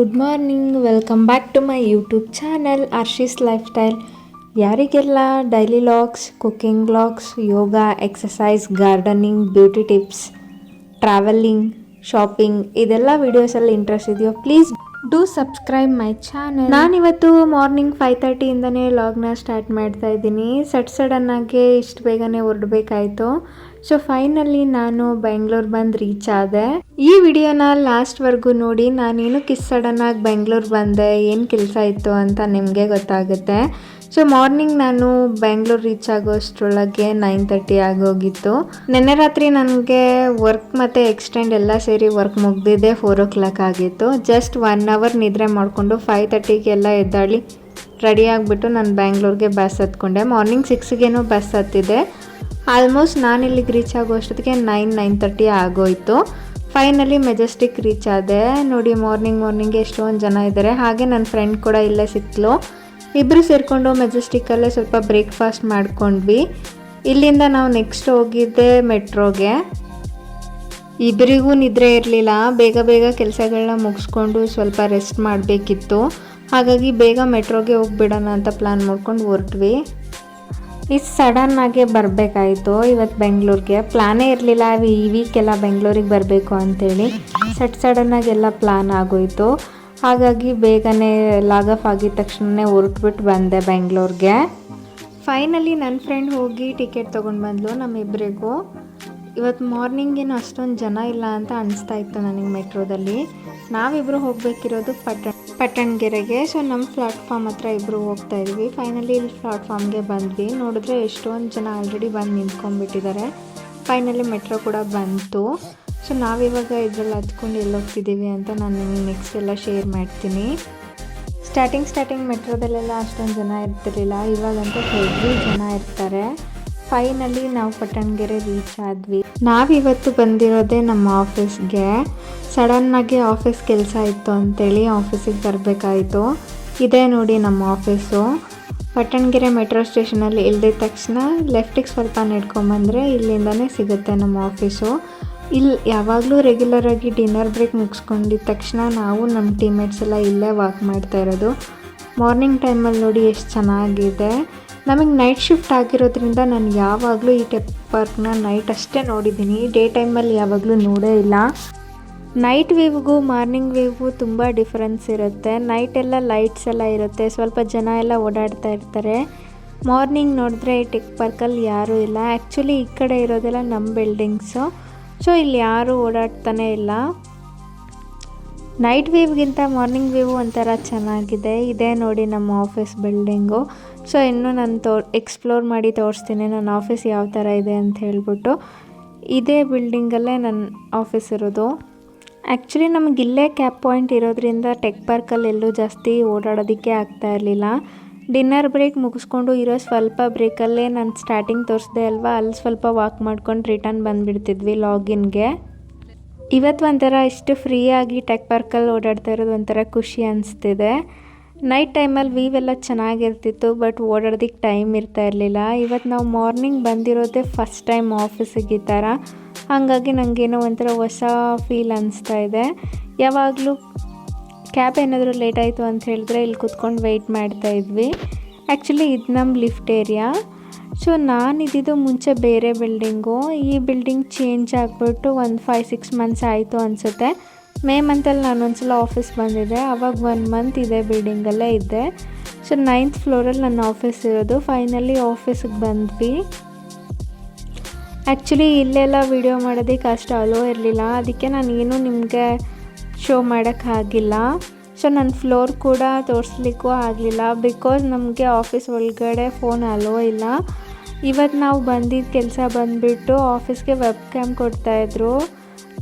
good morning. Welcome back to my YouTube channel Arshi's lifestyle. ಯಾರಿಗೆಲ್ಲ daily logs cooking logs yoga exercise gardening, beauty tips, travelling, shopping ಇದೆಲ್ಲ ವೀಡಿಯೋಸಲ್ಲಿ interest ಇದೆಯೋ please do subscribe my channel. ನಾನಿವತ್ತು morning five ತರ್ಟಿಯಿಂದನೇ ಲಾಗ್ನ start ಮಾಡ್ತಾ ಇದ್ದೀನಿ. ಸಡ್ ಸಡನ್ನಾಗೆ ಇಷ್ಟು ಬೇಗನೆ ಹೊರಡ್ಬೇಕಾಯ್ತು. ಸೊ ಫೈನಲಿ ನಾನು ಬೆಂಗಳೂರು ಬಂದು ರೀಚ್ ಆದೆ. ಈ ವಿಡಿಯೋನ ಲಾಸ್ಟ್ವರೆಗೂ ನೋಡಿ ನಾನೇನು ಕಿಸ್ ಸಡನ್ನಾಗಿ ಬೆಂಗಳೂರು ಬಂದೆ, ಏನು ಕೆಲಸ ಇತ್ತು ಅಂತ ನಿಮಗೆ ಗೊತ್ತಾಗುತ್ತೆ. ಸೊ ಮಾರ್ನಿಂಗ್ ನಾನು ಬೆಂಗಳೂರು ರೀಚ್ ಆಗೋಷ್ಟರೊಳಗೆ ನೈನ್ ತರ್ಟಿ ಆಗೋಗಿತ್ತು ನಿನ್ನೆ ರಾತ್ರಿ ನನಗೆ ವರ್ಕ್ ಮತ್ತು ಎಕ್ಸ್ಟೆಂಡ್ ಎಲ್ಲ ಸೇರಿ ವರ್ಕ್ ಮುಗ್ದಿದ್ದೆ ಫೋರ್ ಓ ಕ್ಲಾಕ್ ಆಗಿತ್ತು. ಜಸ್ಟ್ ಒನ್ ಅವರ್ ನಿದ್ರೆ ಮಾಡಿಕೊಂಡು ಫೈವ್ ತರ್ಟಿಗೆಲ್ಲ ಎದ್ದಾಳಿ ರೆಡಿ ಆಗಿಬಿಟ್ಟು ನಾನು ಬ್ಯಾಂಗ್ಳೂರ್ಗೆ ಬಸ್ ಹತ್ಕೊಂಡೆ. ಮಾರ್ನಿಂಗ್ ಸಿಕ್ಸ್ಗೇನು ಬಸ್ ಹತ್ತಿದೆ. ಆಲ್ಮೋಸ್ಟ್ ನಾನು ಇಲ್ಲಿಗೆ ರೀಚ್ ಆಗೋ ಅಷ್ಟೊತ್ತಿಗೆ ನೈನ್ ನೈನ್ ತರ್ಟಿ ಆಗೋಯ್ತು. ಫೈನಲಿ ಮೆಜೆಸ್ಟಿಕ್ ರೀಚ್ ಆದೆ. ನೋಡಿ ಮಾರ್ನಿಂಗ್ ಮಾರ್ನಿಂಗ್ ಎಷ್ಟೊಂದು ಜನ ಇದ್ದಾರೆ ಹಾಗೆ ನನ್ನ ಫ್ರೆಂಡ್ ಕೂಡ ಇಲ್ಲೇ ಸಿಕ್ಲು. ಇಬ್ಬರು ಸೇರಿಕೊಂಡು ಮೆಜೆಸ್ಟಿಕ್ಕಲ್ಲೇ ಸ್ವಲ್ಪ ಬ್ರೇಕ್ಫಾಸ್ಟ್ ಮಾಡ್ಕೊಂಡ್ವಿ. ಇಲ್ಲಿಂದ ನಾವು ನೆಕ್ಸ್ಟ್ ಹೋಗಿದ್ದೆ ಮೆಟ್ರೋಗೆ ಇಬ್ಬರಿಗೂ ನಿದ್ರೆ ಇರಲಿಲ್ಲ. ಬೇಗ ಬೇಗ ಕೆಲಸಗಳನ್ನ ಮುಗಿಸ್ಕೊಂಡು ಸ್ವಲ್ಪ ರೆಸ್ಟ್ ಮಾಡಬೇಕಿತ್ತು. ಹಾಗಾಗಿ ಬೇಗ ಮೆಟ್ರೋಗೆ ಹೋಗಿಬಿಡೋಣ ಅಂತ ಪ್ಲ್ಯಾನ್ ಮಾಡ್ಕೊಂಡು ಹೊರಟ್ವಿ. ಇಷ್ಟು ಸಡನ್ನಾಗೆ ಬರಬೇಕಾಯಿತು. ಇವತ್ತು ಬೆಂಗಳೂರಿಗೆ. ಪ್ಲಾನೇ ಇರಲಿಲ್ಲ. ಈ ವೀಕೆಲ್ಲ ಬೆಂಗಳೂರಿಗೆ ಬರಬೇಕು ಅಂತೇಳಿ. ಸಡ್ ಸಡನ್ನಾಗೆಲ್ಲ ಪ್ಲಾನ್ ಆಗೋಯಿತು. ಹಾಗಾಗಿ ಬೇಗನೆ ಲಾಗಫ್ ಆಗಿದ ತಕ್ಷಣನೇ ಹೊರಟ್ಬಿಟ್ಟು ಬಂದೆ ಬೆಂಗಳೂರಿಗೆ. ಫೈನಲಿ ನನ್ನ ಫ್ರೆಂಡ್ ಹೋಗಿ ಟಿಕೆಟ್ ತೊಗೊಂಡು ಬಂದ್ಲು ನಮ್ಮಿಬ್ಬರಿಗೂ ಇವತ್ತು ಮಾರ್ನಿಂಗ್ ಏನು ಅಷ್ಟೊಂದು ಜನ ಇಲ್ಲ ಅಂತ ಅನಿಸ್ತಾ ಇತ್ತು ನನಗೆ ಮೆಟ್ರೋದಲ್ಲಿ ನಾವಿಬ್ಬರು ಹೋಗಬೇಕಿರೋದು ಪಟ್ಟಣ, ಪಟ್ಟಣಗೆರೆಗೆ. ಸೊ ನಮ್ಮ ಪ್ಲಾಟ್ಫಾರ್ಮ್ ಹತ್ರ ಇಬ್ಬರು ಹೋಗ್ತಾ ಇದ್ವಿ. ಫೈನಲಿ ಇಲ್ಲಿ ಪ್ಲಾಟ್ಫಾರ್ಮ್ಗೆ ಬಂದ್ವಿ. ನೋಡಿದ್ರೆ ಎಷ್ಟೊಂದು ಜನ ಆಲ್ರೆಡಿ ಬಂದು ನಿಂತ್ಕೊಂಡ್ಬಿಟ್ಟಿದ್ದಾರೆ. ಫೈನಲಿ ಮೆಟ್ರೋ ಕೂಡ ಬಂತು. ಸೊ ನಾವಿವಾಗ ಇದ್ರಲ್ಲಿ ಹತ್ಕೊಂಡು ಎಲ್ಲಿ ಹೋಗ್ತಿದ್ದೀವಿ ಅಂತ ನಾನು ನಿಮ್ಗೆ ನೆಕ್ಸ್ಟ್ ಎಲ್ಲ ಶೇರ್ ಮಾಡ್ತೀನಿ. ಸ್ಟಾರ್ಟಿಂಗ್ ಸ್ಟಾರ್ಟಿಂಗ್ ಮೆಟ್ರೋದಲ್ಲೆಲ್ಲ ಅಷ್ಟೊಂದು ಜನ ಇರ್ತಿರ್ಲಿಲ್ಲ. ಇವಾಗಂತೂ ಹೆವಿ ಜನ ಇರ್ತಾರೆ. ಫೈನಲಿ ನಾವು ಪಟ್ಟಣಗೆರೆ ರೀಚ್ ಆದ್ವಿ. ನಾವಿವತ್ತು ಬಂದಿರೋದೇ ನಮ್ಮ ಆಫೀಸ್ಗೆ ಸಡನ್ನಾಗಿ ಆಫೀಸ್ ಕೆಲಸ ಇತ್ತು ಅಂತೇಳಿ ಆಫೀಸಿಗೆ ಬರಬೇಕಾಯಿತು. ಇದೇ ನೋಡಿ ನಮ್ಮ ಆಫೀಸು. ಪಟ್ಟಣಗೆರೆ ಮೆಟ್ರೋ ಸ್ಟೇಷನಲ್ಲಿ ಇಲ್ಲದಿದ್ದ ತಕ್ಷಣ ಲೆಫ್ಟಿಗೆ ಸ್ವಲ್ಪ ನಡ್ಕೊಂಬಂದರೆ ಇಲ್ಲಿಂದನೇ ಸಿಗುತ್ತೆ ನಮ್ಮ ಆಫೀಸು. ಇಲ್ಲಿ ಯಾವಾಗಲೂ ರೆಗ್ಯುಲರಾಗಿ ಡಿನ್ನರ್ ಬ್ರೇಕ್ ಮುಗಿಸ್ಕೊಂಡಿದ್ದ ತಕ್ಷಣ ನಾವು ನಮ್ಮ ಟೀಮೇಟ್ಸ್ ಎಲ್ಲ ಇಲ್ಲೇ ವಾಕ್ ಮಾಡ್ತಾ ಇರೋದು. ಮಾರ್ನಿಂಗ್ ಟೈಮಲ್ಲಿ ನೋಡಿ ಎಷ್ಟು ಚೆನ್ನಾಗಿದೆ. ನಮಗೆ ನೈಟ್ ಶಿಫ್ಟ್ ಆಗಿರೋದ್ರಿಂದ ನಾನು ಯಾವಾಗಲೂ ಈ ಟೆಪ್ ಪಾರ್ಕ್ನ ನೈಟ್ ಅಷ್ಟೇ ನೋಡಿದ್ದೀನಿ ಡೇ ಟೈಮಲ್ಲಿ ಯಾವಾಗಲೂ ನೋಡೇ ಇಲ್ಲ. ನೈಟ್ ವ್ಯೂವ್ಗೂ ಮಾರ್ನಿಂಗ್ ವ್ಯೂವ್ಗೂ ತುಂಬ ಡಿಫ್ರೆನ್ಸ್ ಇರುತ್ತೆ. ನೈಟ್ ಎಲ್ಲ ಲೈಟ್ಸ್ ಎಲ್ಲ ಇರುತ್ತೆ. ಸ್ವಲ್ಪ ಜನ ಎಲ್ಲ ಓಡಾಡ್ತಾ ಇರ್ತಾರೆ. ಮಾರ್ನಿಂಗ್ ನೋಡಿದ್ರೆ ಟೆಕ್ ಪಾರ್ಕಲ್ಲಿ ಯಾರೂ ಇಲ್ಲ. ಆ್ಯಕ್ಚುಲಿ ಈ ಕಡೆ ಇರೋದೆಲ್ಲ ನಮ್ಮ ಬಿಲ್ಡಿಂಗ್ಸು ಸೊ ಇಲ್ಲಿ ಯಾರೂ ಓಡಾಡ್ತಾನೆ ಇಲ್ಲ. ನೈಟ್ ವ್ಯೂವ್ಗಿಂತ ಮಾರ್ನಿಂಗ್ ವ್ಯೂ ಒಂಥರ ಚೆನ್ನಾಗಿದೆ. ಇದೇ ನೋಡಿ ನಮ್ಮ ಆಫೀಸ್ ಬಿಲ್ಡಿಂಗು ಸೊ ಇನ್ನೂ ನಾನು ತೋ ಎಕ್ಸ್ಪ್ಲೋರ್ ಮಾಡಿ ತೋರಿಸ್ತೀನಿ ನನ್ನ ಆಫೀಸ್ ಯಾವ ಥರ ಇದೆ ಅಂತ ಹೇಳ್ಬಿಟ್ಟು. ಇದೇ ಬಿಲ್ಡಿಂಗಲ್ಲೇ ನನ್ನ ಆಫೀಸ್ ಇರೋದು. ಆ್ಯಕ್ಚುಲಿ ನಮ್ಗೆ ಇಲ್ಲೇ ಕ್ಯಾಪ್ ಪಾಯಿಂಟ್ ಇರೋದ್ರಿಂದ ಟೆಕ್ ಪಾರ್ಕಲ್ಲಿ ಎಲ್ಲೂ ಜಾಸ್ತಿ ಓಡಾಡೋದಕ್ಕೆ ಆಗ್ತಾ ಇರಲಿಲ್ಲ. ಡಿನ್ನರ್ ಬ್ರೇಕ್ ಮುಗಿಸ್ಕೊಂಡು ಇರೋ ಸ್ವಲ್ಪ ಬ್ರೇಕಲ್ಲೇ ನಾನು ಸ್ಟಾರ್ಟಿಂಗ್ ತೋರಿಸ್ದೆ ಅಲ್ವಾ ಅಲ್ಲಿ ಸ್ವಲ್ಪ ವಾಕ್ ಮಾಡ್ಕೊಂಡು ರಿಟರ್ನ್ ಬಂದುಬಿಡ್ತಿದ್ವಿ ಲಾಗಿನ್ಗೆ ಇವತ್ತು ಒಂಥರ ಇಷ್ಟು ಫ್ರೀಯಾಗಿ ಟೆಕ್ ಪಾರ್ಕಲ್ಲಿ ಓಡಾಡ್ತಾ ಇರೋದು ಒಂಥರ ಖುಷಿ ಅನಿಸ್ತಿದೆ. ನೈಟ್ ಟೈಮಲ್ಲಿ ವೀವ್ ಎಲ್ಲ ಚೆನ್ನಾಗಿರ್ತಿತ್ತು ಬಟ್ ಓಡಾಡೋದಕ್ಕೆ ಟೈಮ್ ಇರ್ತಾ ಇರಲಿಲ್ಲ. ಇವತ್ತು ನಾವು ಮಾರ್ನಿಂಗ್ ಬಂದಿರೋದೇ ಫಸ್ಟ್ ಟೈಮ್ ಆಫೀಸಿಗೆ ಈ ಥರ ಹಾಗಾಗಿ ನನಗೇನೋ ಒಂಥರ ಹೊಸ ಫೀಲ್ ಅನಿಸ್ತಾ ಇದೆ. ಯಾವಾಗಲೂ ಕ್ಯಾಬ್ ಏನಾದರೂ ಲೇಟ್ ಆಯಿತು ಅಂತ ಹೇಳಿದ್ರೆ ಇಲ್ಲಿ ಕುತ್ಕೊಂಡು ವೆಯ್ಟ್ ಮಾಡ್ತಾ ಇದ್ವಿ. ಆ್ಯಕ್ಚುಲಿ ಇದು ನಮ್ಮ ಲಿಫ್ಟ್ ಏರಿಯಾ ಸೊ ನಾನು ಇದ್ದಿದ್ದು ಮುಂಚೆ ಬೇರೆ ಬಿಲ್ಡಿಂಗು ಈ ಬಿಲ್ಡಿಂಗ್ ಚೇಂಜ್ ಆಗಿಬಿಟ್ಟು ಒಂದು ಫೈವ್ ಸಿಕ್ಸ್ ಮಂತ್ಸ್ ಆಯಿತು ಅನಿಸುತ್ತೆ. ಮೇ ಮಂತಲ್ಲಿ ನಾನು ಒಂದ್ಸಲ ಆಫೀಸ್ ಬಂದಿದ್ದೆ. ಆವಾಗ ಒನ್ ಮಂತ್ ಇದೆ ಬಿಲ್ಡಿಂಗಲ್ಲೇ ಇದ್ದೆ. ಸೊ ನೈನ್ತ್ ಫ್ಲೋರಲ್ಲಿ ನನ್ನ ಆಫೀಸ್ ಇರೋದು. ಫೈನಲಿ ಆಫೀಸಿಗೆ ಬಂದ್ವಿ. ಆ್ಯಕ್ಚುಲಿ ಇಲ್ಲೆಲ್ಲ ವಿಡಿಯೋ ಮಾಡೋದಕ್ಕೆ ಅಷ್ಟು ಅಲೋ ಇರಲಿಲ್ಲ. ಅದಕ್ಕೆ ನಾನು ಏನೂ ನಿಮಗೆ ಶೋ ಮಾಡೋಕ್ಕಾಗಿಲ್ಲ ಸೊ ನನ್ನ ಫ್ಲೋರ್ ಕೂಡ ತೋರಿಸ್ಲಿಕ್ಕೂ ಆಗಲಿಲ್ಲ. ಬಿಕಾಸ್ ನಮಗೆ ಆಫೀಸ್ ಒಳಗಡೆ ಫೋನ್ ಅಲೋ ಇಲ್ಲ. ಇವತ್ತು ನಾವು ಬಂದಿದ್ದ ಕೆಲಸ ಬಂದುಬಿಟ್ಟು ಆಫೀಸ್ಗೆ ವೆಬ್ ಕ್ಯಾಮ್ ಕೊಡ್ತಾಯಿದ್ರು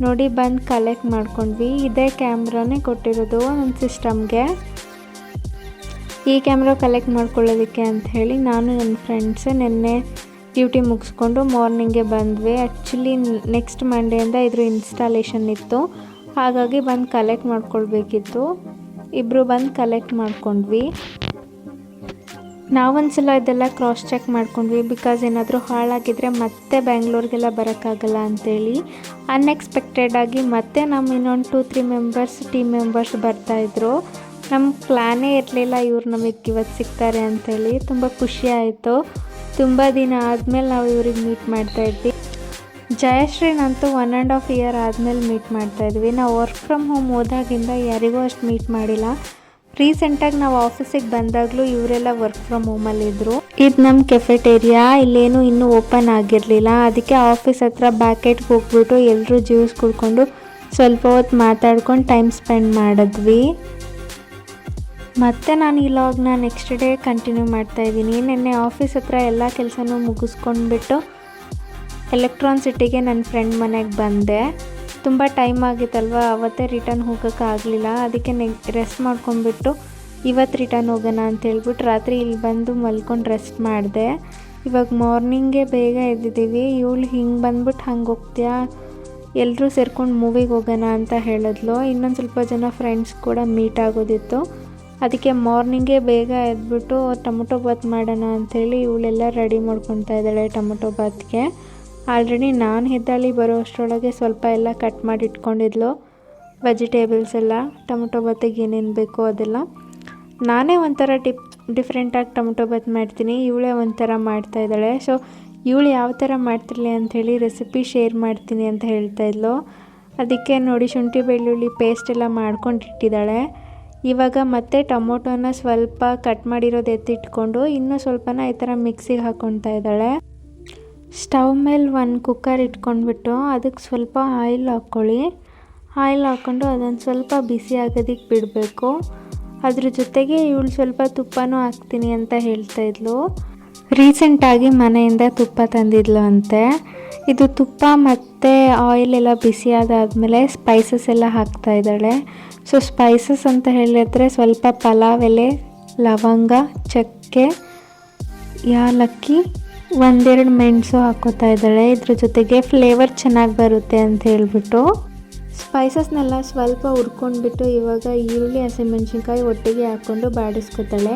ನೋಡಿ, ಬಂದು ಕಲೆಕ್ಟ್ ಮಾಡ್ಕೊಂಡ್ವಿ. ಇದೇ ಕ್ಯಾಮ್ರಾನೇ ಕೊಟ್ಟಿರೋದು ನನ್ನ ಸಿಸ್ಟಮ್ಗೆ ಈ ಕ್ಯಾಮ್ರಾ ಕಲೆಕ್ಟ್ ಮಾಡ್ಕೊಳ್ಳೋದಕ್ಕೆ ಅಂತ ಹೇಳಿ ನಾನು ನನ್ನ ಫ್ರೆಂಡ್ಸೇ ನಿನ್ನೆ ಡ್ಯೂಟಿ ಮುಗಿಸ್ಕೊಂಡು ಮಾರ್ನಿಂಗೆ ಬಂದ್ವಿ. ಆ್ಯಕ್ಚುಲಿ ನೆಕ್ಸ್ಟ್ ಮಂಡೆಯಿಂದ ಇದ್ರ ಇನ್ಸ್ಟಾಲೇಷನ್ ಇತ್ತು. ಹಾಗಾಗಿ ಬಂದು ಕಲೆಕ್ಟ್ ಮಾಡ್ಕೊಳ್ಬೇಕಿತ್ತು. ಇಬ್ಬರು ಬಂದು ಕಲೆಕ್ಟ್ ಮಾಡ್ಕೊಂಡ್ವಿ. ನಾವೊಂದ್ಸಲ ಇದೆಲ್ಲ ಕ್ರಾಸ್ ಚೆಕ್ ಮಾಡ್ಕೊಂಡ್ವಿ. ಬಿಕಾಸ್ ಏನಾದರೂ ಹಾಳಾಗಿದ್ದರೆ ಮತ್ತೆ ಬ್ಯಾಂಗ್ಳೂರಿಗೆಲ್ಲ ಬರೋಕ್ಕಾಗಲ್ಲ ಅಂತೇಳಿ. ಅನ್ಎಕ್ಸ್ಪೆಕ್ಟೆಡಾಗಿ ಮತ್ತೆ ನಮ್ಮ ಇನ್ನೊಂದು two three members team members ಬರ್ತಾಯಿದ್ರು ನಮ್ಮ ಪ್ಲ್ಯಾನೇ ಇರಲಿಲ್ಲ. ಇವ್ರು ನಮಗೆ ಇವತ್ತು ಸಿಗ್ತಾರೆ ಅಂತೇಳಿ. ತುಂಬ ಖುಷಿ ಆಯಿತು. ತುಂಬ ದಿನ ಆದಮೇಲೆ ನಾವು ಇವ್ರಿಗೆ ಮೀಟ್ ಮಾಡ್ತಾಯಿದ್ವಿ ಜಯಶ್ರೀನಂತೂ ಒನ್ ಆ್ಯಂಡ್ ಹಾಫ್ ಇಯರ್ ಆದಮೇಲೆ ಮೀಟ್ ಮಾಡ್ತಾಯಿದ್ವಿ ನಾವು ವರ್ಕ್ ಫ್ರಮ್ ಹೋಮ್ ಹೋದಾಗಿಂದ ಯಾರಿಗೂ ಅಷ್ಟು ಮೀಟ್ ಮಾಡಿಲ್ಲ. ರೀಸೆಂಟಾಗಿ ನಾವು ಆಫೀಸಿಗೆ ಬಂದಾಗಲೂ ಇವರೆಲ್ಲ ವರ್ಕ್ ಫ್ರಮ್ ಹೋಮಲ್ಲಿದ್ದರು ಇದು ನಮ್ಮ ಕೆಫೆಟೇರಿಯಾ ಇಲ್ಲೇನು ಇನ್ನೂ ಓಪನ್ ಆಗಿರಲಿಲ್ಲ. ಅದಕ್ಕೆ ಆಫೀಸ್ ಹತ್ರ ಬ್ಯಾಕೆಟ್ಗೆ ಹೋಗ್ಬಿಟ್ಟು ಎಲ್ಲರೂ ಜ್ಯೂಸ್ ಕುಡ್ಕೊಂಡು ಸ್ವಲ್ಪ ಹೊತ್ತು ಮಾತಾಡ್ಕೊಂಡು ಟೈಮ್ ಸ್ಪೆಂಡ್ ಮಾಡಿದ್ವಿ. ಮತ್ತೆ ನಾನು ಈ ಲಾಗ್ನ ನೆಕ್ಸ್ಟ್ ಡೇ ಕಂಟಿನ್ಯೂ ಮಾಡ್ತಾ ಇದ್ದೀನಿ. ನಿನ್ನೆ ಆಫೀಸ್ ಹತ್ರ ಎಲ್ಲ ಕೆಲಸನೂ ಮುಗಿಸ್ಕೊಂಡ್ಬಿಟ್ಟು ಎಲೆಕ್ಟ್ರಾನ್ ಸಿಟಿಗೆ ನನ್ನ ಫ್ರೆಂಡ್ ಮನೆಗೆ ಬಂದೆ. ತುಂಬ ಟೈಮ್ ಆಗಿತ್ತಲ್ವ, ಅವತ್ತೇ ರಿಟರ್ನ್ ಹೋಗೋಕ್ಕಾಗಲಿಲ್ಲ ಅದಕ್ಕೆ ನೆ ರೆಸ್ಟ್ ಮಾಡ್ಕೊಂಡ್ಬಿಟ್ಟು ಇವತ್ತು ರಿಟರ್ನ್ ಹೋಗೋಣ ಅಂತ ಹೇಳ್ಬಿಟ್ಟು ರಾತ್ರಿ ಇಲ್ಲಿ ಬಂದು ಮಲ್ಕೊಂಡು ರೆಸ್ಟ್ ಮಾಡಿದೆ. ಇವಾಗ ಮಾರ್ನಿಂಗೇ ಬೇಗ ಎದ್ದಿದ್ದೀವಿ. ಇವಳು ಹಿಂಗೆ ಬಂದ್ಬಿಟ್ಟು ಹಂಗೆ ಹೋಗ್ತೀಯಾ? ಎಲ್ಲರೂ ಸೇರ್ಕೊಂಡು ಮೂವಿಗೆ ಹೋಗೋಣ ಅಂತ ಹೇಳಿದ್ಲು. ಇನ್ನೊಂದು ಸ್ವಲ್ಪ ಜನ ಫ್ರೆಂಡ್ಸ್ ಕೂಡ ಮೀಟ್ ಆಗೋದಿತ್ತು. ಅದಕ್ಕೆ ಮಾರ್ನಿಂಗೇ ಬೇಗ ಎದ್ಬಿಟ್ಟು ಟೊಮೊಟೊ ಬಾತ್ ಮಾಡೋಣ ಅಂಥೇಳಿ ಇವಳೆಲ್ಲ ರೆಡಿ ಮಾಡ್ಕೊತಾ ಇದ್ದಾಳೆ ಟೊಮೊಟೊ ಬಾತ್ಗೆ ಆಲ್ರೆಡಿ ನಾನು ಹೆದ್ದಾಳಿ ಬರೋ ಅಷ್ಟರೊಳಗೆ ಸ್ವಲ್ಪ ಎಲ್ಲ ಕಟ್ ಮಾಡಿ ಇಟ್ಕೊಂಡಿದ್ಲು. ವೆಜಿಟೇಬಲ್ಸ್ ಎಲ್ಲ, ಟೊಮೊಟೊ ಬಾತಿಗೆ ಏನೇನು ಬೇಕೋ ಅದೆಲ್ಲ. ನಾನೇ ಒಂಥರ ಟಿಪ್ ಡಿಫ್ರೆಂಟಾಗಿ ಟೊಮೊಟೊ ಬಾತ್ ಮಾಡ್ತೀನಿ, ಇವಳೇ ಒಂಥರ ಮಾಡ್ತಾ ಇದ್ದಾಳೆ. ಸೊ ಇವಳು ಯಾವ ಥರ ಮಾಡ್ತಿರ್ಲಿ ಅಂಥೇಳಿ ರೆಸಿಪಿ ಶೇರ್ ಮಾಡ್ತೀನಿ ಅಂತ ಹೇಳ್ತಾ ಇದ್ಲು. ಅದಕ್ಕೆ ನೋಡಿ ಶುಂಠಿ ಬೆಳ್ಳುಳ್ಳಿ ಪೇಸ್ಟ್ ಎಲ್ಲ ಮಾಡ್ಕೊಂಡಿಟ್ಟಿದ್ದಾಳೆ. ಇವಾಗ ಮತ್ತೆ ಟೊಮೊಟೊನ ಸ್ವಲ್ಪ ಕಟ್ ಮಾಡಿರೋದು ಎತ್ತಿಟ್ಕೊಂಡು ಇನ್ನೂ ಸ್ವಲ್ಪನ ಈ ಥರ ಮಿಕ್ಸಿಗೆ ಹಾಕ್ಕೊತಾ ಇದ್ದಾಳೆ. ಸ್ಟವ್ ಮೇಲೆ ಒಂದು ಕುಕ್ಕರ್ ಇಟ್ಕೊಂಡ್ಬಿಟ್ಟು ಅದಕ್ಕೆ ಸ್ವಲ್ಪ ಆಯಿಲ್ ಹಾಕ್ಕೊಳ್ಳಿ. ಆಯಿಲ್ ಹಾಕ್ಕೊಂಡು ಅದೊಂದು ಸ್ವಲ್ಪ ಬಿಸಿ ಆಗೋದಕ್ಕೆ ಬಿಡಬೇಕು. ಅದ್ರ ಜೊತೆಗೆ ಇವಳು ಸ್ವಲ್ಪ ತುಪ್ಪನೂ ಹಾಕ್ತೀನಿ ಅಂತ ಹೇಳ್ತಾ ಇದ್ಲು. ರೀಸೆಂಟಾಗಿ ಮನೆಯಿಂದ ತುಪ್ಪ ತಂದಿದ್ಲು ಅಂತೆ. ಇದು ತುಪ್ಪ ಮತ್ತು ಆಯಿಲ್ ಎಲ್ಲ ಬಿಸಿ ಆದಾದಮೇಲೆ ಸ್ಪೈಸಸ್ ಎಲ್ಲ ಹಾಕ್ತಾ ಇದ್ದಾಳೆ. ಸೊ ಸ್ಪೈಸಸ್ ಅಂತ ಹೇಳಿದ್ರೆ ಸ್ವಲ್ಪ ಪಲಾವ್ ಎಲೆ ಲವಂಗ, ಚಕ್ಕೆ, ಯಾಲಕ್ಕಿ, ಒಂದೆರಡು ಮೆಣಸು ಹಾಕೋತಾ ಇದ್ದಾಳೆ. ಇದ್ರ ಜೊತೆಗೆ ಫ್ಲೇವರ್ ಚೆನ್ನಾಗಿ ಬರುತ್ತೆ ಅಂತ ಹೇಳ್ಬಿಟ್ಟು. ಸ್ಪೈಸಸ್ನೆಲ್ಲ ಸ್ವಲ್ಪ ಹುರ್ಕೊಂಡ್ಬಿಟ್ಟು ಇವಾಗ ಈರುಳ್ಳಿ, ಹಸಿಮೆಣ್ಸಿನ್ಕಾಯಿ ಒಟ್ಟಿಗೆ ಹಾಕ್ಕೊಂಡು ಬಾಡಿಸ್ಕೊತಾಳೆ.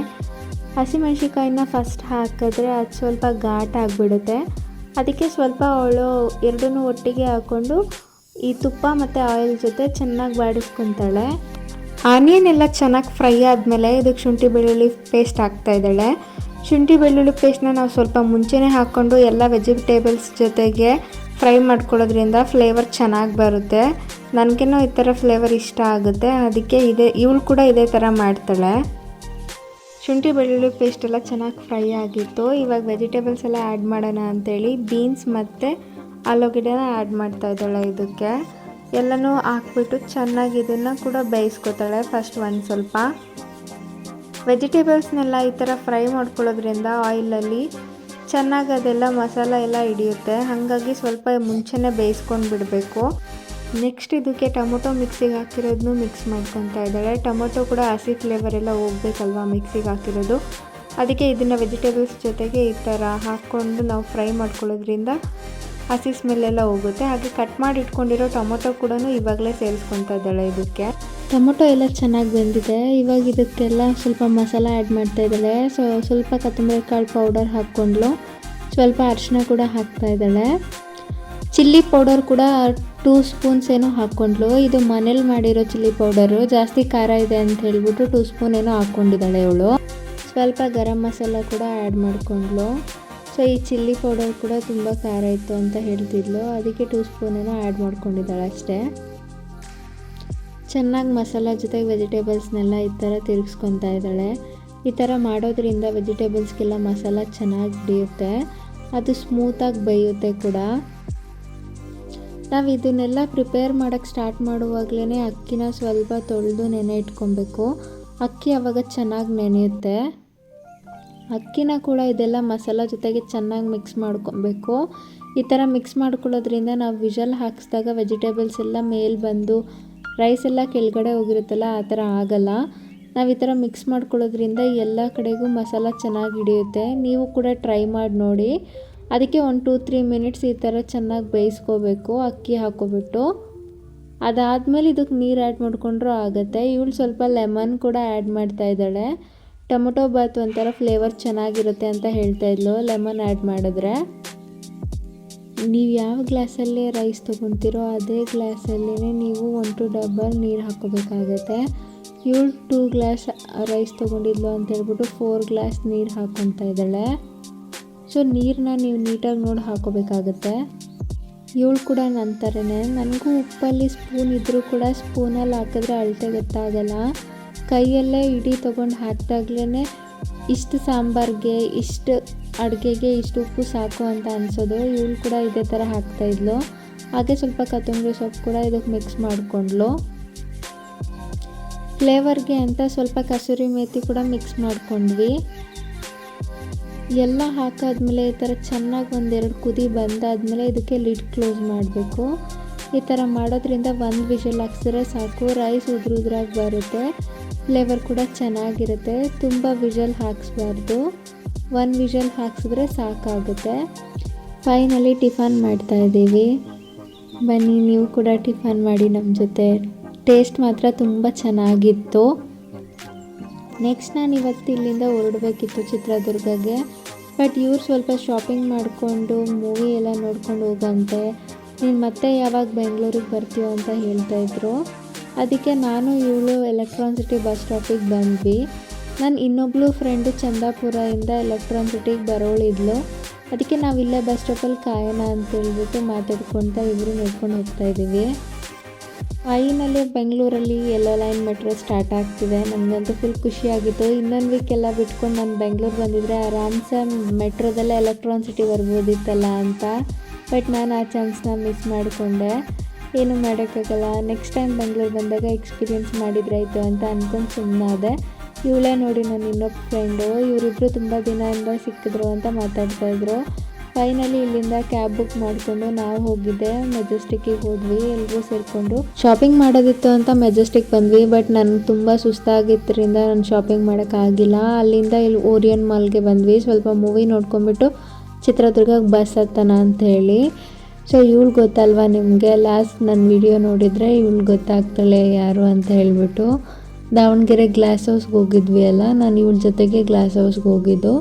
ಹಸಿಮೆಣ್ಸಿನ್ಕಾಯಿನ ಫಸ್ಟ್ ಹಾಕಿದ್ರೆ ಅದು ಸ್ವಲ್ಪ ಘಾಟ್ ಆಗಿಬಿಡುತ್ತೆ. ಅದಕ್ಕೆ ಸ್ವಲ್ಪ ಅವಳು ಎರಡನ್ನೂ ಒಟ್ಟಿಗೆ ಹಾಕ್ಕೊಂಡು ಈ ತುಪ್ಪ ಮತ್ತು ಆಯಿಲ್ ಜೊತೆ ಚೆನ್ನಾಗಿ ಬಾಡಿಸ್ಕೊತಾಳೆ. ಆನಿಯನ್ ಎಲ್ಲ ಚೆನ್ನಾಗಿ ಫ್ರೈ ಆದಮೇಲೆ ಇದಕ್ಕೆ ಶುಂಠಿ ಬೆಳ್ಳುಳ್ಳಿ ಪೇಸ್ಟ್ ಹಾಕ್ತಾ ಇದ್ದಾಳೆ. ಶುಂಠಿ ಬೆಳ್ಳುಳ್ಳಿ ಪೇಸ್ಟ್ನ ನಾವು ಸ್ವಲ್ಪ ಮುಂಚೆನೇ ಹಾಕ್ಕೊಂಡು ಎಲ್ಲ ವೆಜಿಟೇಬಲ್ಸ್ ಜೊತೆಗೆ ಫ್ರೈ ಮಾಡ್ಕೊಳ್ಳೋದ್ರಿಂದ ಫ್ಲೇವರ್ ಚೆನ್ನಾಗಿ ಬರುತ್ತೆ. ನನಗೇನೋ ಈ ಥರ ಫ್ಲೇವರ್ ಇಷ್ಟ ಆಗುತ್ತೆ. ಅದಕ್ಕೆ ಇದೇ, ಇವಳು ಕೂಡ ಇದೇ ಥರ ಮಾಡ್ತಾಳೆ. ಶುಂಠಿ ಬೆಳ್ಳುಳ್ಳಿ ಪೇಸ್ಟ್ ಎಲ್ಲ ಚೆನ್ನಾಗಿ ಫ್ರೈ ಆಗಿತ್ತು. ಇವಾಗ ವೆಜಿಟೇಬಲ್ಸ್ ಎಲ್ಲ ಆ್ಯಡ್ ಮಾಡೋಣ ಅಂತೇಳಿ ಬೀನ್ಸ್ ಮತ್ತು ಆಲೂಗೆಡ್ಡೆನ ಆ್ಯಡ್ ಮಾಡ್ತಾ ಇದ್ದಾಳೆ ಇದಕ್ಕೆ. ಎಲ್ಲನೂ ಹಾಕ್ಬಿಟ್ಟು ಚೆನ್ನಾಗಿ ಇದನ್ನು ಕೂಡ ಬೇಯಿಸ್ಕೊತಾಳೆ ಫಸ್ಟ್ ಒಂದು ಸ್ವಲ್ಪ. ವೆಜಿಟೇಬಲ್ಸ್ನೆಲ್ಲ ಈ ಥರ ಫ್ರೈ ಮಾಡ್ಕೊಳ್ಳೋದ್ರಿಂದ ಆಯಿಲಲ್ಲಿ ಚೆನ್ನಾಗಿ ಅದೆಲ್ಲ ಮಸಾಲ ಎಲ್ಲ ಹಿಡಿಯುತ್ತೆ. ಹಾಗಾಗಿ ಸ್ವಲ್ಪ ಮುಂಚೆನೇ ಬೇಯಿಸ್ಕೊಂಡು ಬಿಡಬೇಕು. ನೆಕ್ಸ್ಟ್ ಇದಕ್ಕೆ ಟೊಮೊಟೊ ಮಿಕ್ಸಿಗೆ ಹಾಕಿರೋದನ್ನು ಮಿಕ್ಸ್ ಮಾಡ್ಕೊತಾ ಇದ್ದಾಳೆ. ಟೊಮೊಟೊ ಕೂಡ ಹಸಿ ಫ್ಲೇವರ್ ಎಲ್ಲ ಹೋಗ್ಬೇಕಲ್ವಾ ಮಿಕ್ಸಿಗೆ ಹಾಕಿರೋದು. ಅದಕ್ಕೆ ಇದನ್ನು ವೆಜಿಟೇಬಲ್ಸ್ ಜೊತೆಗೆ ಈ ಥರ ಹಾಕ್ಕೊಂಡು ನಾವು ಫ್ರೈ ಮಾಡ್ಕೊಳ್ಳೋದ್ರಿಂದ ಹಸಿ ಸ್ಮೆಲ್ ಎಲ್ಲ ಹೋಗುತ್ತೆ. ಹಾಗೆ ಕಟ್ ಮಾಡಿ ಇಟ್ಕೊಂಡಿರೋ ಟೊಮೊಟೊ ಕೂಡ ಇವಾಗಲೇ ಸೇರಿಸ್ಕೊತಾ ಇದ್ದಾಳೆ ಇದಕ್ಕೆ. ಟೊಮೊಟೊ ಎಲ್ಲ ಚೆನ್ನಾಗಿ ಬೆಂದಿದೆ. ಇವಾಗ ಇದಕ್ಕೆಲ್ಲ ಸ್ವಲ್ಪ ಮಸಾಲ ಆ್ಯಡ್ ಮಾಡ್ತಾ ಇದ್ದಾಳೆ. ಸೊ ಸ್ವಲ್ಪ ಕೊತ್ತಂಬರಿ ಕಾಳು ಪೌಡರ್ ಹಾಕ್ಕೊಂಡ್ಲು. ಸ್ವಲ್ಪ ಅರಿಶಿನ ಕೂಡ ಹಾಕ್ತಾ ಇದ್ದಾಳೆ. ಚಿಲ್ಲಿ ಪೌಡರ್ ಕೂಡ ಟೂ ಸ್ಪೂನ್ಸ್ ಏನೋ ಹಾಕ್ಕೊಂಡ್ಲು. ಇದು ಮನೇಲಿ ಮಾಡಿರೋ ಚಿಲ್ಲಿ ಪೌಡರು ಜಾಸ್ತಿ ಖಾರ ಇದೆ ಅಂತ ಹೇಳಿಬಿಟ್ಟು ಟೂ ಸ್ಪೂನ್ ಏನೋ ಹಾಕ್ಕೊಂಡಿದ್ದಾಳೆ ಇವಳು. ಸ್ವಲ್ಪ ಗರಂ ಮಸಾಲ ಕೂಡ ಆ್ಯಡ್ ಮಾಡಿಕೊಂಡ್ಲು. ಸೊ, ಈ ಚಿಲ್ಲಿ ಪೌಡರ್ ಕೂಡ ತುಂಬ ಖಾರ ಇತ್ತು ಅಂತ ಹೇಳ್ತಿದ್ಲು. ಅದಕ್ಕೆ ಟೂ ಸ್ಪೂನ್ ಏನೋ ಆ್ಯಡ್ ಮಾಡ್ಕೊಂಡಿದ್ದಾಳೆ ಅಷ್ಟೇ. ಚೆನ್ನಾಗಿ ಮಸಾಲ ಜೊತೆಗೆ ವೆಜಿಟೇಬಲ್ಸ್ನೆಲ್ಲ ಈ ಥರ ತಿರುಗಿಸ್ಕೊತಾ ಇದ್ದಾಳೆ. ಈ ಥರ ಮಾಡೋದ್ರಿಂದ ವೆಜಿಟೇಬಲ್ಸ್ಗೆಲ್ಲ ಮಸಾಲ ಚೆನ್ನಾಗಿ ಹಿಡಿಯುತ್ತೆ ಅದು ಸ್ಮೂತಾಗಿ ಬೇಯುತ್ತೆ ಕೂಡ. ನಾವು ಇದನ್ನೆಲ್ಲ ಪ್ರಿಪೇರ್ ಮಾಡೋಕ್ಕೆ ಸ್ಟಾರ್ಟ್ ಮಾಡುವಾಗಲೇ ಅಕ್ಕಿನ ಸ್ವಲ್ಪ ತೊಳೆದು ನೆನೆ ಇಟ್ಕೊಬೇಕು. ಅಕ್ಕಿ ಆವಾಗ ಚೆನ್ನಾಗಿ ನೆನೆಯುತ್ತೆ. ಅಕ್ಕಿನ ಕೂಡ ಇದೆಲ್ಲ ಮಸಾಲ ಜೊತೆಗೆ ಚೆನ್ನಾಗಿ ಮಿಕ್ಸ್ ಮಾಡ್ಕೊಬೇಕು. ಈ ಥರ ಮಿಕ್ಸ್ ಮಾಡ್ಕೊಳ್ಳೋದ್ರಿಂದ ನಾವು ವಿಷಲ್ ಹಾಕಿಸಿದಾಗ ವೆಜಿಟೇಬಲ್ಸ್ ಎಲ್ಲ ಮೇಲೆ ಬಂದು ರೈಸ್ ಎಲ್ಲ ಕೆಳಗಡೆ ಹೋಗಿರುತ್ತಲ್ಲ ಆ ಥರ ಆಗಲ್ಲ. ನಾವು ಈ ಥರ ಮಿಕ್ಸ್ ಮಾಡ್ಕೊಳ್ಳೋದ್ರಿಂದ ಎಲ್ಲ ಕಡೆಗೂ ಮಸಾಲ ಚೆನ್ನಾಗಿ ಹಿಡಿಯುತ್ತೆ. ನೀವು ಕೂಡ ಟ್ರೈ ಮಾಡಿ ನೋಡಿ. ಅದಕ್ಕೆ ಒಂದು ಟೂ ತ್ರೀ ಮಿನಿಟ್ಸ್ ಈ ಥರ ಚೆನ್ನಾಗಿ ಬೇಯಿಸ್ಕೋಬೇಕು, ಅಕ್ಕಿ ಹಾಕೋಬಿಟ್ಟು. ಅದಾದಮೇಲೆ ಇದಕ್ಕೆ ನೀರು ಆ್ಯಡ್ ಮಾಡಿಕೊಂಡ್ರೂ ಆಗುತ್ತೆ. ಇವಳು ಸ್ವಲ್ಪ ಲೆಮನ್ ಕೂಡ ಆ್ಯಡ್ ಮಾಡ್ತಾ ಇದ್ದಾಳೆ. ಟೊಮೊಟೊ ಬಾತ್ ಒಂಥರ ಫ್ಲೇವರ್ ಚೆನ್ನಾಗಿರುತ್ತೆ ಅಂತ ಹೇಳ್ತಾ ಇದ್ಲು. ಲೆಮನ್ ಆ್ಯಡ್ ಮಾಡಿದ್ರೆ. ನೀವು ಯಾವ ಗ್ಲಾಸಲ್ಲಿ ರೈಸ್ ತೊಗೊತೀರೋ ಅದೇ ಗ್ಲಾಸಲ್ಲೇ ನೀವು ಒನ್ ಟು ಡಬಲ್ ನೀರು ಹಾಕೋಬೇಕಾಗತ್ತೆ ಏಳು ಟೂ ಗ್ಲಾಸ್ ರೈಸ್ ತೊಗೊಂಡಿದ್ಲು ಅಂತ ಹೇಳ್ಬಿಟ್ಟು ಫೋರ್ ಗ್ಲಾಸ್ ನೀರು ಹಾಕ್ಕೊತಾ ಇದ್ದಾಳೆ. ಸೊ ನೀರನ್ನ ನೀವು ನೀಟಾಗಿ ನೋಡಿ ಹಾಕೋಬೇಕಾಗತ್ತೆ ಇವಳು ಕೂಡ ನನ್ನ ಥರನೇ ನನಗೂ ಉಪ್ಪಲ್ಲಿ ಸ್ಪೂನ್ ಇದ್ದರೂ ಕೂಡ ಸ್ಪೂನಲ್ಲಿ ಹಾಕಿದ್ರೆ ಅಳತೆ ಗೊತ್ತಾಗಲ್ಲ. ಕೈಯಲ್ಲೇ ಇಡೀ ತೊಗೊಂಡು ಹಾಕಿದಾಗ್ಲೇ ಇಷ್ಟು ಸಾಂಬಾರಿಗೆ, ಇಷ್ಟು ಅಡುಗೆಗೆ ಇಷ್ಟು ಉಪ್ಪು ಸಾಕು ಅಂತ ಅನಿಸೋದು. ಇವಳು ಕೂಡ ಇದೇ ಥರ ಹಾಕ್ತಾಯಿದ್ಲು ಹಾಗೆ ಸ್ವಲ್ಪ ಕೊತ್ತಂಬರಿ ಸೊಪ್ಪು ಕೂಡ ಇದಕ್ಕೆ ಮಿಕ್ಸ್ ಮಾಡಿಕೊಂಡ್ಲು ಫ್ಲೇವರ್ಗೆ ಅಂತ ಸ್ವಲ್ಪ ಕಸೂರಿ ಮೇತಿ ಕೂಡ ಮಿಕ್ಸ್ ಮಾಡ್ಕೊಂಡ್ವಿ. ಎಲ್ಲ ಹಾಕಾದ್ಮೇಲೆ ಈ ಥರ ಚೆನ್ನಾಗಿ ಒಂದೆರಡು ಕುದಿ ಬಂದಾದಮೇಲೆ ಇದಕ್ಕೆ ಲಿಡ್ ಕ್ಲೋಸ್ ಮಾಡಬೇಕು. ಈ ಥರ ಮಾಡೋದ್ರಿಂದ ಒಂದು ವಿಷಲ್ ಹಾಕ್ಸಿದ್ರೆ ಸಾಕು. ರೈಸ್ ಉದ್ರ ಉದ್ರಾಗಿ ಬರುತ್ತೆ. ಫ್ಲೇವರ್ ಕೂಡ ಚೆನ್ನಾಗಿರುತ್ತೆ. ತುಂಬ ವಿಷಲ್ ಹಾಕ್ಸ್ಬಾರ್ದು. ಒಂದು ವಿಷಲ್ ಹಾಕ್ಸಿದ್ರೆ ಸಾಕಾಗುತ್ತೆ. ಫೈನಲಿ ಟಿಫನ್ ಮಾಡ್ತಾ ಇದ್ದೀವಿ. ಬನ್ನಿ, ನೀವು ಕೂಡ ಟಿಫನ್ ಮಾಡಿ ನಮ್ಮ ಜೊತೆ. ಟೇಸ್ಟ್ ಮಾತ್ರ ತುಂಬ ಚೆನ್ನಾಗಿತ್ತು. ನೆಕ್ಸ್ಟ್ ನಾನು ಇವತ್ತು ಇಲ್ಲಿಂದ ಹೊರಡಬೇಕಿತ್ತು ಚಿತ್ರದುರ್ಗಗೆ. ಬಟ್ ಇವ್ರು ಸ್ವಲ್ಪ ಶಾಪಿಂಗ್ ಮಾಡಿಕೊಂಡು, ಮೂವಿ ಎಲ್ಲ ನೋಡ್ಕೊಂಡು ಹೋಗಂತೆ. ನೀನು ಮತ್ತೆ ಯಾವಾಗ ಬೆಂಗಳೂರಿಗೆ ಬರ್ತೀಯೋ ಅಂತ ಹೇಳ್ತಾ ಇದ್ರು. ಅದಕ್ಕೆ ನಾನು ಇವಳು ಎಲೆಕ್ಟ್ರಾನ್ ಸಿಟಿ ಬಸ್ ಸ್ಟಾಪಿಗೆ ಬಂದ್ವಿ. ನಾನು ಇನ್ನೊಬ್ಳು ಫ್ರೆಂಡು ಚಂದಾಪುರದಿಂದ ಎಲೆಕ್ಟ್ರಾನ್ ಸಿಟಿಗೆ ಬರೋಳಿದ್ಲು. ಅದಕ್ಕೆ ನಾವು ಇಲ್ಲೇ ಬಸ್ ಸ್ಟಾಪಲ್ಲಿ ಕಾಯೋಣ ಅಂತ ಹೇಳ್ಬಿಟ್ಟು ಮಾತಾಡ್ಕೊತ ಇಬ್ಬರು ನಡ್ಕೊಂಡು ಹೋಗ್ತಾ ಇದ್ದೀವಿ. ಫೈನಲಿ ಬೆಂಗಳೂರಲ್ಲಿ ಎಲ್ಲೋ ಲೈನ್ ಮೆಟ್ರೋ ಸ್ಟಾರ್ಟ್ ಆಗ್ತಿದೆ. ನನಗಂತೂ ಫುಲ್ ಖುಷಿಯಾಗಿತ್ತು ಇನ್ನೊಂದು ವೀಕ್ ಎಲ್ಲ ಬಿಟ್ಕೊಂಡು ನಾನು ಬೆಂಗಳೂರು ಬಂದಿದ್ದರೆ ಆರಾಮ್ಸೆ ಮೆಟ್ರೋದಲ್ಲೇ ಎಲೆಕ್ಟ್ರಾನ್ ಸಿಟಿ ಬರ್ಬೋದಿತ್ತಲ್ಲ ಅಂತ. ಬಟ್ ನಾನು ಆ ಚಾನ್ಸ್ನ ಮಿಸ್ ಮಾಡಿಕೊಂಡೆ. ಏನು ಮಾಡೋಕ್ಕಾಗಲ್ಲ. ನೆಕ್ಸ್ಟ್ ಟೈಮ್ ಬೆಂಗಳೂರು ಬಂದಾಗ ಎಕ್ಸ್ಪೀರಿಯೆನ್ಸ್ ಮಾಡಿದ್ರಾಯ್ತು ಅಂತ ಅಂದ್ಕೊಂಡು ಸುಮ್ಮನಾದೆ ಇವಳೇ ನೋಡಿ ನನ್ನ ಇನ್ನೊಬ್ಬ ಫ್ರೆಂಡು ಇವರಿಬ್ಬರು ತುಂಬ ದಿನದಿಂದ ಸಿಕ್ಕಿದ್ರು ಅಂತ ಮಾತಾಡ್ತಾಯಿದ್ರು ಫೈನಲಿ ಇಲ್ಲಿಂದ ಕ್ಯಾಬ್ ಬುಕ್ ಮಾಡಿಕೊಂಡು ನಾವು ಹೋಗಿದ್ದೆ. ಮೆಜೆಸ್ಟಿಕ್ಕಿಗೆ ಹೋದ್ವಿ. ಎಲ್ಲರೂ ಸೇರಿಕೊಂಡು ಶಾಪಿಂಗ್ ಮಾಡೋದಿತ್ತು ಅಂತ ಮೆಜೆಸ್ಟಿಕ್ ಬಂದ್ವಿ. ಬಟ್ ನನಗೆ ತುಂಬ ಸುಸ್ತಾಗಿದ್ದರಿಂದ ನಾನು ಶಾಪಿಂಗ್ ಮಾಡೋಕ್ಕಾಗಿಲ್ಲ ಅಲ್ಲಿಂದ ಇಲ್ಲಿ ಓರಿಯನ್ ಮಾಲ್ಗೆ ಬಂದ್ವಿ. ಸ್ವಲ್ಪ ಮೂವಿ ನೋಡ್ಕೊಂಬಿಟ್ಟು ಚಿತ್ರದುರ್ಗಕ್ಕೆ ಬಸ್ ಹತ್ತನ ಅಂತ ಹೇಳಿ. ಸೊ ಇವಳು ಗೊತ್ತಲ್ವಾ ನಿಮಗೆ? ಲಾಸ್ಟ್ ನನ್ನ ವಿಡಿಯೋ ನೋಡಿದರೆ ಇವಳು ಗೊತ್ತಾಗ್ತಾಳೆ ಯಾರು ಅಂತ ಹೇಳ್ಬಿಟ್ಟು. ದಾವಣಗೆರೆ ಗ್ಲಾಸ್ ಹೌಸ್ಗೆ ಹೋಗಿದ್ವಿ ಅಲ್ಲ? ನಾನು ಇವಳ ಜೊತೆಗೆ ಗ್ಲಾಸ್ ಹೌಸ್ಗೆ ಹೋಗಿದ್ದು.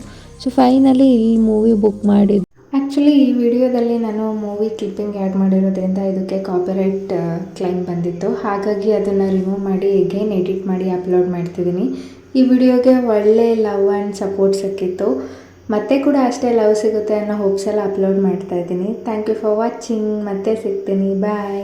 ಸೊ ಫೈನಲಿ ಇಲ್ಲಿ ಮೂವಿ ಬುಕ್ ಮಾಡಿದ್ದು. ಆ್ಯಕ್ಚುಲಿ ಈ ವಿಡಿಯೋದಲ್ಲಿ ನಾನು ಮೂವಿ ಕ್ಲಿಪ್ಪಿಂಗ್ ಆ್ಯಡ್ ಮಾಡಿರೋದ್ರಿಂದ ಇದಕ್ಕೆ ಕಾಪಿರೈಟ್ ಕ್ಲೈಮ್ ಬಂದಿತ್ತು. ಹಾಗಾಗಿ ಅದನ್ನು ರಿಮೂವ್ ಮಾಡಿ ಎಗೇನ್ ಎಡಿಟ್ ಮಾಡಿ ಅಪ್ಲೋಡ್ ಮಾಡ್ತಿದ್ದೀನಿ. ಈ ವಿಡಿಯೋಗೆ ಒಳ್ಳೆ ಲವ್ ಆ್ಯಂಡ್ ಸಪೋರ್ಟ್ ಸಿಕ್ಕಿತ್ತು. ಮತ್ತೆ ಕೂಡ ಅಷ್ಟೇ ಲವ್ ಸಿಗುತ್ತೆ ಅನ್ನೋ ಹೋಪ್ಸೆಲ್ಲ ಅಪ್ಲೋಡ್ ಮಾಡ್ತಾ ಇದ್ದೀನಿ. ಥ್ಯಾಂಕ್ ಯು ಫಾರ್ ವಾಚಿಂಗ್ ಮತ್ತೆ ಸಿಗ್ತೀನಿ. ಬಾಯ್